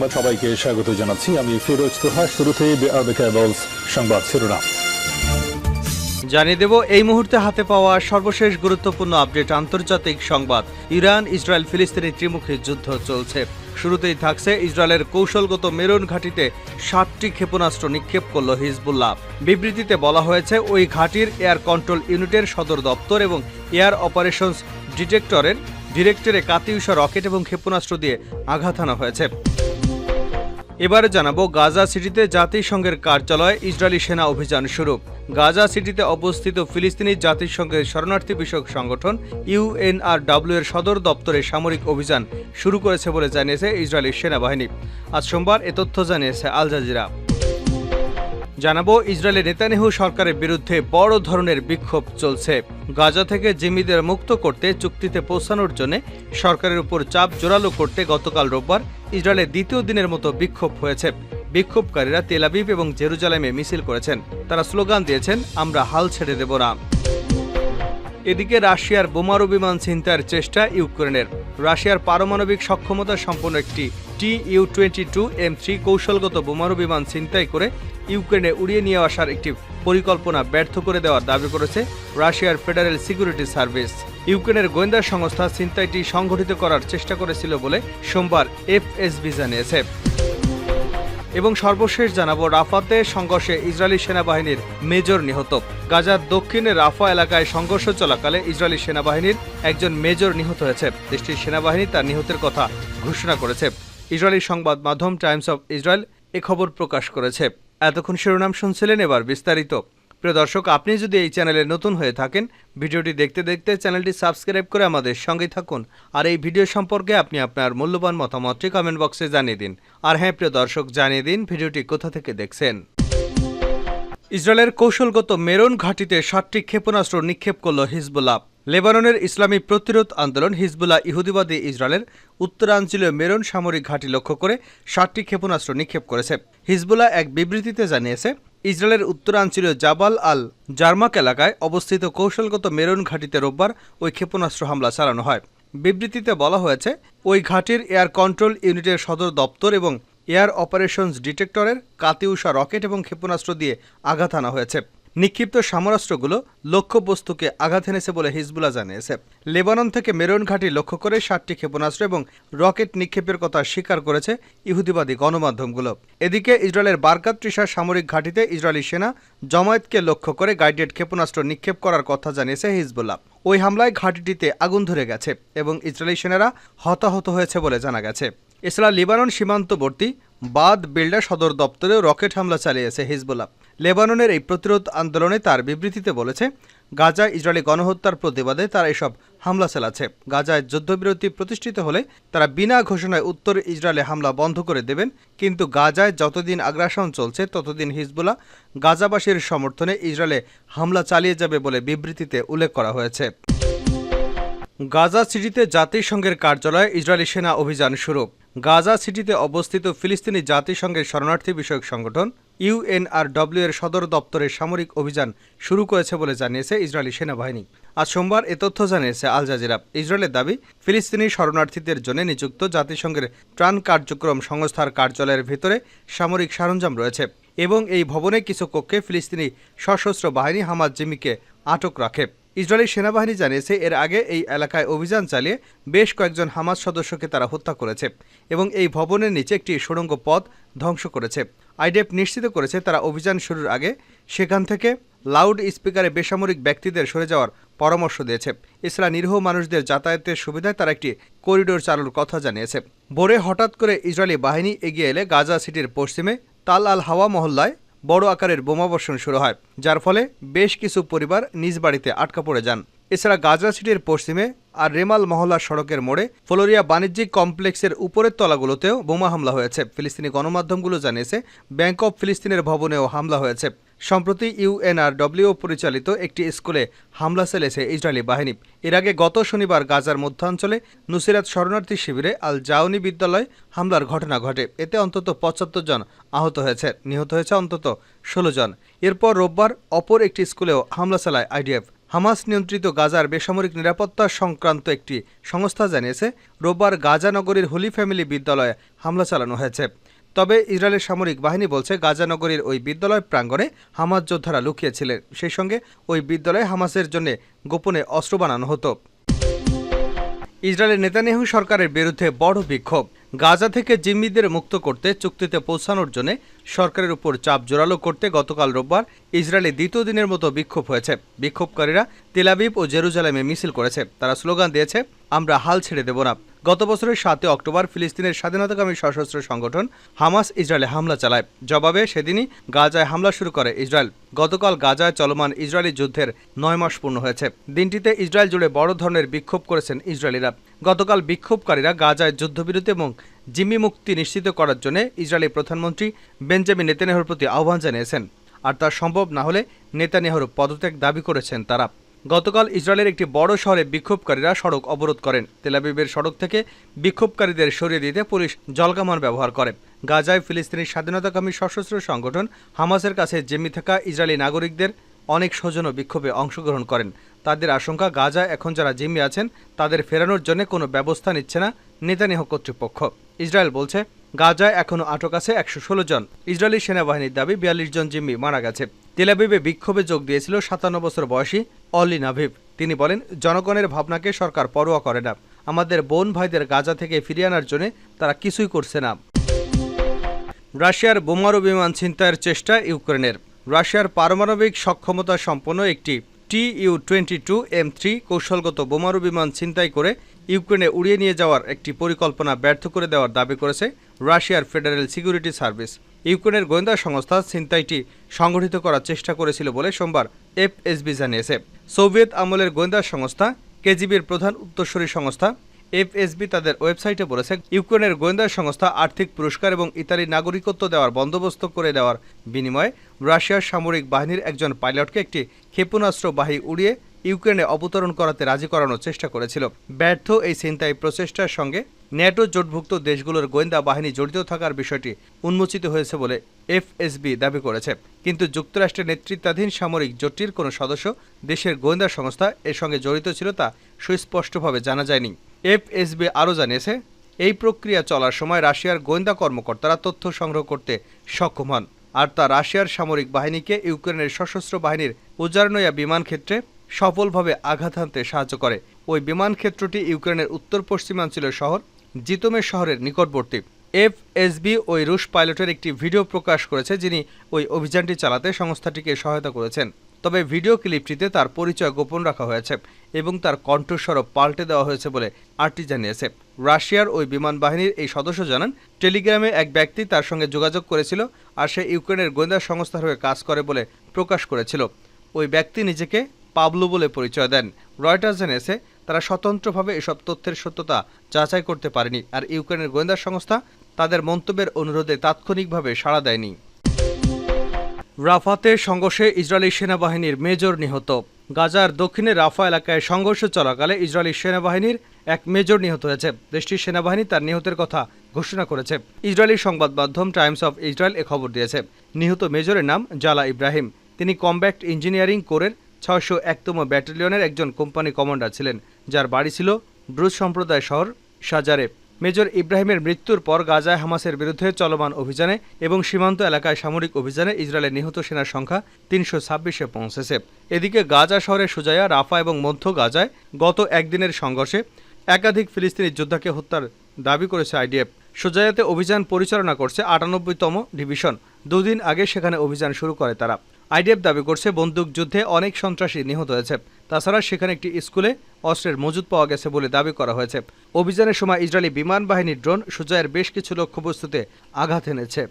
সংবাদ সবাইকে স্বাগত জানাচ্ছি। আমি ফিরোজ তোহা কেবলস সংবাদ শিরোনাম। জানিয়ে দেব, এই মুহূর্তে হাতে পাওয়া সর্বশেষ গুরুত্বপূর্ণ আপডেট আন্তর্জাতিক সংবাদ। ইরান, ইসরায়েল ফিলিস্তিনি ত্রিমুখী যুদ্ধ চলছে। শুরুতেই থাকছে ইসরায়েলের কৌশলগত মেরন ঘাঁটিতে সাতটি ক্ষেপণাস্ত্র নিক্ষেপ করল হিজবুল্লাহ। বিবৃতিতে বলা হয়েছে, ওই ঘাঁটির এয়ার কন্ট্রোল ইউনিটের সদর দপ্তর এবং এয়ার অপারেশনস ডিটেক্টরের ডিরেক্টরে কাতিউষা রকেট এবং ক্ষেপণাস্ত্র দিয়ে আঘাত হানা হয়েছে। এবারে জানাব গাজা সিটিতে জাতিসংঘের কার্যালয়ে ইসরায়েলি সেনা অভিযান শুরু। গাজা সিটিতে অবস্থিত ফিলিস্তিনি জাতিসংঘের শরণার্থী বিষয়ক সংগঠন ইউএনআরডব্লিউ এর সদর দপ্তরে সামরিক অভিযান শুরু করেছে বলে জানিয়েছে ইসরায়েলি সেনাবাহিনী। আজ সোমবার এ তথ্য জানিয়েছে আল জাজিরা। জানাব, ইসরায়েলের নেতানিহু সরকারের বিরুদ্ধে বড় ধরনের বিক্ষোভ চলছে। গাজা থেকে জিম্মিদের মুক্ত করতে চুক্তিতে পৌঁছানোর জন্য সরকারের উপর চাপ জোরালো করতে গতকাল রোববার ইসরায়েলের দ্বিতীয় দিনের মতো বিক্ষোভ হয়েছে। বিক্ষোভকারীরা তেলাবিব এবং জেরুজালেমে মিছিল করেছেন। তারা স্লোগান দিয়েছেন, আমরা হাল ছেড়ে দেব না। এদিকে রাশিয়ার বোমারু বিমান ছিনতাইয়ের চেষ্টা ইউক্রেনের। রাশিয়ার পারমাণবিক সক্ষমতা সম্পন্ন একটি T U twenty two M three কৌশলগত বোমারু বিমান ছিনতাই করে ইউক্রেনে উড়িয়ে নিয়ে আসার একটি পরিকল্পনা ব্যর্থ করে দেওয়ার দাবি করেছে রাশিয়ার ফেডারেল সিকিউরিটি সার্ভিস। ইউক্রেনের গোয়েন্দা সংস্থা ছিনতাইটি সংঘটিত করার চেষ্টা করেছিল বলে সোমবার এফএসবি জানিয়েছে। এবং সর্বশেষ জানাব, রাফাতে সংঘর্ষে ইসরায়েলি সেনাবাহিনীর মেজর নিহত। গাজার দক্ষিণে রাফা এলাকায় সংঘর্ষ চলাকালে ইসরায়েলি সেনাবাহিনীর একজন মেজর নিহত হয়েছে। দেশটির সেনাবাহিনী তার নিহতের কথা ঘোষণা করেছে। ইসরায়েলি সংবাদ মাধ্যম টাইমস অব ইসরায়েল এ খবর প্রকাশ করেছে। এতক্ষণ শিরোনাম শুনছিলেন এবার বিস্তারিত। প্রিয় দর্শক, আপনি যদি এই চ্যানেলে নতুন হয়ে থাকেন, ভিডিওটি দেখতে দেখতে চ্যানেলটি সাবস্ক্রাইব করে আমাদের সঙ্গে থাকুন। আর এই ভিডিও সম্পর্কে আপনি আপনার মূল্যবান মতামতটি কমেন্ট বক্সে জানিয়ে দিন। আর হ্যাঁ প্রিয় দর্শক, জানিয়ে দিন ভিডিওটি কোথা থেকে দেখছেন। ইসরায়েলের কৌশলগত মেরন ঘাঁটিতে সাতটি ক্ষেপণাস্ত্র নিক্ষেপ করল হিজবুল্লাহ। লেবাননের ইসলামী প্রতিরোধ আন্দোলন হিজবুল্লাহ ইহুদিবাদী ইসরায়েলের উত্তরাঞ্চলীয় মেরন সামরিক ঘাঁটি লক্ষ্য করে সাতটি ক্ষেপণাস্ত্র নিক্ষেপ করেছে। হিজবুল্লাহ এক বিবৃতিতে জানিয়েছে, ইসরায়েলের উত্তরাঞ্চলীয় জাবাল আল জার্মাক এলাকায় অবস্থিত কৌশলগত মেরন ঘাঁটিতে রোববার ওই ক্ষেপণাস্ত্র হামলা চালানো হয়। বিবৃতিতে বলা হয়েছে, ওই ঘাঁটির এয়ার কন্ট্রোল ইউনিটের সদর দপ্তর এবং এয়ার অপারেশনস ডিটেক্টরের কাতিউষা রকেট এবং ক্ষেপণাস্ত্র দিয়ে আঘাত আনা হয়েছে। নিক্ষিপ্ত সমরাস্ত্রগুলো লক্ষ্যবস্তুকে আঘাত এনেছে বলে হিজবুল্লাহ জানিয়েছে। লেবানন থেকে মেরন ঘাঁটি লক্ষ্য করে সাতটি ক্ষেপণাস্ত্র এবং রকেট নিক্ষেপের কথা স্বীকার করেছে ইহুদিবাদী গণমাধ্যমগুলো। এদিকে ইসরায়েলের বারকাত ত্রিশার সামরিক ঘাঁটিতে ইসরায়েলি সেনা জমায়েতকে লক্ষ্য করে গাইডেড ক্ষেপণাস্ত্র নিক্ষেপ করার কথা জানিয়েছে হিজবুল্লাহ। ওই হামলায় ঘাঁটিটিতে আগুন ধরে গেছে এবং ইসরায়েলি সেনারা হতাহত হয়েছে বলে জানা গেছে। এছাড়া লিবানন সীমান্তবর্তী বাদ বিল্ডার সদর দপ্তরেও রকেট হামলা চালিয়েছে হিজবুল্লাহ। লেবাননের এই প্রতিরোধ আন্দোলনে তার বিবৃতিতে বলেছে গাজায় ইসরায়েলি গণহত্যার প্রতিবাদে তারা এসব হামলা চালাচ্ছে। গাজায় যুদ্ধবিরতি প্রতিষ্ঠিত হলে তারা বিনা ঘোষণায় উত্তর ইসরায়েলে হামলা বন্ধ করে দেবেন। কিন্তু গাজায় যতদিন আগ্রাসন চলছে, ততদিন হিজবুল্লাহ গাজাবাসীর সমর্থনে ইসরায়েলে হামলা চালিয়ে যাবে বলে বিবৃতিতে উল্লেখ করা হয়েছে। গাজা সিটিতে জাতিসংঘের কার্যালয়ে ইসরায়েলি সেনা অভিযান শুরু। গাজা সিটিতে অবস্থিত ফিলিস্তিনি জাতিসংঘের শরণার্থী বিষয়ক সংগঠন ইউএনআরডব্লিউ এর সদর দপ্তরে সামরিক অভিযান শুরু করেছে বলে জানিয়েছে ইসরায়েলি সেনাবাহিনী। আজ সোমবার এ তথ্য জানিয়েছে আল জাজিরা। ইসরায়েলের দাবি, ফিলিস্তিনি শরণার্থীদের জন্য নিযুক্ত জাতিসংঘের ত্রাণ কার্যক্রম সংস্থার কার্যালয়ের ভেতরে সামরিক সরঞ্জাম রয়েছে এবং এই ভবনে কিছু কক্ষে ফিলিস্তিনি সশস্ত্র বাহিনী হামাদ জিমিকে আটক রাখে। ইসরায়েলি সেনাবাহিনী জানিয়েছে, এর আগে এই এলাকায় অভিযান চালিয়ে বেশ কয়েকজন হামাস সদস্যকে তারা হত্যা করেছে এবং এই ভবনের নিচে একটি সুড়ঙ্গ পথ ধ্বংস করেছে। আইডেপ নিশ্চিত করেছে, তারা অভিযান শুরুর আগে সেখান থেকে লাউড স্পিকারে বেসামরিক ব্যক্তিদের সরে যাওয়ার পরামর্শ দিয়েছে। এছাড়া নিরীহ মানুষদের যাতায়াতের সুবিধায় তারা একটি করিডোর চালুর কথা জানিয়েছে। ভোরে হঠাৎ করে ইসরায়েলি বাহিনী এগিয়ে এলে গাজা সিটির পশ্চিমে তাল আল হাওয়া মহল্লায় বড় আকারের বোমাবর্ষণ শুরু হয়, যার ফলে বেশ কিছু পরিবার নিজ বাড়িতে আটকা পড়ে যান। এছাড়া গাজরা সিটির পশ্চিমে আর রেমাল মহল্লা সড়কের মোড়ে ফ্লোরিয়া বাণিজ্যিক কমপ্লেক্সের উপরের তলাগুলোতেও বোমা হামলা হয়েছে। ফিলিস্তিনি গণমাধ্যমগুলো জানিয়েছে, ব্যাংক অব ফিলিস্তিনের ভবনেও হামলা হয়েছে। সম্প্রতি ইউএনআরডব্লিউ পরিচালিত একটি স্কুলে হামলা চালিয়েছে ইসরায়েলি বাহিনী। এর আগে গত শনিবার গাজার মধ্যাঞ্চলে নুসিরাত শরণার্থী শিবিরে আল জাউনি বিদ্যালয় হামলার ঘটনা ঘটে। এতে অন্তত পঁচাত্তর জন আহত হয়েছে। নিহত হয়েছে অন্তত ষোলো জন। এরপর রোববার অপর একটি স্কুলেও হামলা চালায় আইডিএফ। হামাস নিয়ন্ত্রিত গাজার বেসামরিক নিরাপত্তা সংক্রান্ত একটি সংস্থা জানিয়েছে, রোববার গাজা নগরীর হোলি ফ্যামিলি বিদ্যালয়ে হামলা চালানো হয়েছে। তবে ইসরায়েলের সামরিক বাহিনী বলছে গাজা নগরীর ওই বিদ্যালয় প্রাঙ্গণে হামাস যোদ্ধারা লুকিয়েছিলেন সেই সঙ্গে ওই বিদ্যালয়ে হামাসের জন্য গোপনে অস্ত্র বানানো হতো। ইসরায়েলের নেতানিয়াহু সরকারের বিরুদ্ধে বড় বিক্ষোভ। গাজা থেকে জিম্মিদের মুক্ত করতে চুক্তিতে পৌঁছানোর জন্য সরকারের উপর চাপ জোরালো করতে গতকাল রোববার ইসরায়েলে দ্বিতীয় দিনের মতো বিক্ষোভ হয়েছে। বিক্ষোভকারীরা তেলাবিব ও জেরুজালেমে মিছিল করেছে। তারা স্লোগান দিয়েছে, আমরা হাল ছেড়ে দেব না। গত বছরের সাতই অক্টোবর ফিলিস্তিনের স্বাধীনতাকামী সশস্ত্র সংগঠন হামাস ইসরায়েলে হামলা চালায়। জবাবে সেদিনই গাজায় হামলা শুরু করে ইসরায়েল। গতকাল গাজায় চলমান ইসরায়েলি যুদ্ধের নয় মাস পূর্ণ হয়েছে। দিনটিতে ইসরায়েল জুড়ে বড় ধরনের বিক্ষোভ করেছেন ইসরায়েলিরা। গতকাল বিক্ষোভকারীরা গাজায় যুদ্ধবিরতি এবং জিম্মি মুক্তি নিশ্চিত করার জন্য ইসরায়েলি প্রধানমন্ত্রী বেঞ্জামিন নেতানিয়াহুর প্রতি আহ্বান জানিয়েছেন। আর তা সম্ভব না হলে নেতানিয়াহুর পদত্যাগ দাবি করেছেন তারা। গতকাল ইসরায়েলের একটি বড় শহরে বিক্ষোভকারীরা সড়ক অবরোধ করেন। তেলাবিবের সড়ক থেকে বিক্ষোভকারীদের সরিয়ে দিতে পুলিশ জলকামান ব্যবহার করে। গাজায় ফিলিস্তিনি স্বাধীনতাকামী সশস্ত্র সংগঠন হামাসের কাছে জিম্মি থাকা ইসরায়েলি নাগরিকদের অনেক স্বজনও বিক্ষোভে অংশগ্রহণ করেন। তাদের আশঙ্কা, গাজায় এখন যারা জিম্মি আছেন, তাদের ফেরানোর জন্য কোনো ব্যবস্থা নিচ্ছে না নেতানিয়াহু কর্তৃপক্ষ। ইসরায়েল বলছে গাজায় এখনও আটক আছে একশো ষোলো জন। ইসরায়েলি সেনাবাহিনীর দাবি বিয়াল্লিশ জন জিম্মি মারা গেছে। তেলাবিবে বিক্ষোভে যোগ দিয়েছিল সাতান্ন বছর বয়সী অলি নাভিব। তিনি বলেন, জনগণের ভাবনাকে সরকার পরোয়া করে না। আমাদের বোন ভাইদের গাজা থেকে ফিরিয়ে আনার জন্য তারা কিছুই করছে না। রাশিয়ার বোমারু বিমান ছিনতাইয়ের চেষ্টা ইউক্রেনের। রাশিয়ার পারমাণবিক সক্ষমতা সম্পন্ন একটি T U twenty two M three কৌশলগত বোমারু বিমান ছিনতাই করে ইউক্রেনে উড়িয়ে নিয়ে যাওয়ার একটি পরিকল্পনা ব্যর্থ করে দেওয়ার দাবি করেছে রাশিয়ার ফেডারেল সিকিউরিটি সার্ভিস। ইউক্রেনের গোয়েন্দা সংস্থা ছিনতাইটি সংগঠিত করার চেষ্টা করেছিল বলে সোমবার এফএসবি জানিয়েছে। সোভিয়েত আমলের গোয়েন্দা সংস্থা, কেজিবির প্রধান উত্তরসূরি সংস্থা, এফএসবি তাদের ওয়েবসাইটে বলেছে, ইউক্রেনের গোয়েন্দা সংস্থা আর্থিক পুরস্কার এবং ইতালির নাগরিকত্ব দেওয়ার বন্দোবস্ত করে দেওয়ার বিনিময়ে রাশিয়ার সামরিক বাহিনীর একজন পাইলটকে একটি ক্ষেপণাস্ত্রবাহী উড়িয়ে ইউক্রেনে অবতরণ করাতে রাজি করানোর চেষ্টা করেছিল। ব্যর্থ এই ছিনতাই প্রচেষ্টার সঙ্গে ন্যাটো জোটভুক্ত দেশগুলোর গোয়েন্দা বাহিনী জড়িত থাকার বিষয়টি উন্মোচিত হয়েছে বলে এফএসবি দাবি করেছে। কিন্তু যুক্তরাষ্ট্রের নেতৃত্বাধীন সামরিক জোটটির কোনো সদস্য দেশের গোয়েন্দা সংস্থা এর সঙ্গে জড়িত ছিল তা সুস্পষ্টভাবে জানা যায়নি। এফএসবি আরও জানিয়েছে, এই প্রক্রিয়া চলার সময় রাশিয়ার গোয়েন্দা কর্মকর্তারা তথ্য সংগ্রহ করতে সক্ষম হন, আর তা রাশিয়ার সামরিক বাহিনীকে ইউক্রেনের সশস্ত্র বাহিনীর উজারনয়া বিমান ক্ষেত্রে সফলভাবে আঘাত হানতে সাহায্য করে। ওই বিমান ক্ষেত্রটি ইউক্রেনের উত্তর পশ্চিমাঞ্চলের শহর, জিতোমের শহরের নিকটবর্তী। এফএসবি ওই রুশ পাইলটের একটি ভিডিও প্রকাশ করেছে, যিনি ওই অভিযানটি চালাতে সংস্থাটিকে সহায়তা করেছেন। তবে ভিডিও ক্লিপটিতে তার পরিচয় গোপন রাখা হয়েছে এবং তার কণ্ঠস্বরও পাল্টে দেওয়া হয়েছে বলে আরটি জানিয়েছে। রাশিয়ার ওই বিমান বাহিনীর এই সদস্য জানান, টেলিগ্রামে এক ব্যক্তি তার সঙ্গে যোগাযোগ করেছিল আর সে ইউক্রেনের গোয়েন্দা সংস্থার হয়ে কাজ করে বলে প্রকাশ করেছিল। ওই ব্যক্তি নিজেকে পাবলু বলে পরিচয় দেন। রয়টার্স জানিয়েছে, তারা স্বতন্ত্রভাবে এসব তথ্যের সত্যতা যাচাই করতে পারেনি আর ইউক্রেনের গোয়েন্দা সংস্থা তাদের মন্তব্যের অনুরোধে তাৎক্ষণিকভাবে সাড়া দেয়নি। রাফাতে সংঘর্ষে ইসরায়েলি সেনাবাহিনীর মেজর নিহত। গাজার দক্ষিণে রাফা এলাকায় সংঘর্ষ চলাকালে ইসরায়েলি সেনাবাহিনীর এক মেজর নিহত হয়েছে। দেশটির সেনাবাহিনী তার নিহতের কথা ঘোষণা করেছে। ইসরায়েলি সংবাদ মাধ্যম টাইমস অফ ইসরায়েল এ খবর দিয়েছে। নিহত মেজরের নাম জালা ইব্রাহিম। তিনি কমব্যাক্ট ইঞ্জিনিয়ারিং কোরের ছয়শো একতম ব্যাটালিয়নের একজন কোম্পানি কমান্ডার ছিলেন, যার বাড়ি ছিল ব্রুজ সম্প্রদায় শহর সাজারে। মেজর ইব্রাহিমের মৃত্যুর পর গাজায় হামাসের বিরুদ্ধে চলমান অভিযানে এবং সীমান্ত এলাকায় সামরিক অভিযানে ইসরায়েলের নিহত সেনার সংখ্যা তিনশো ছাব্বিশে পৌঁছেছে। এদিকে গাজা শহরে সুজায়া রাফা এবং মধ্য গাজায় গত একদিনের সংঘর্ষে একাধিক ফিলিস্তিনি যোদ্ধাকে হত্যার দাবি করেছে আইডিএফ। সুজায়াতে অভিযান পরিচালনা করছে আটানব্বইতম ডিভিশন। দুদিন আগে সেখানে অভিযান শুরু করে তারা। আইডিএফ দাবি করছে বন্দুকযুদ্ধে অনেক সন্ত্রাসী নিহত হয়েছে। তাছাড়া সেখানে একটি স্কুলে অস্ত্রের মজুদ পাওয়া গেছে বলে দাবি করা হয়েছে। অভিযানের সময় ইসরায়েলি বিমান বাহিনীর ড্রোন সুজায়ের বেশ কিছু লক্ষ্যবস্তুতে আঘাত এনেছে।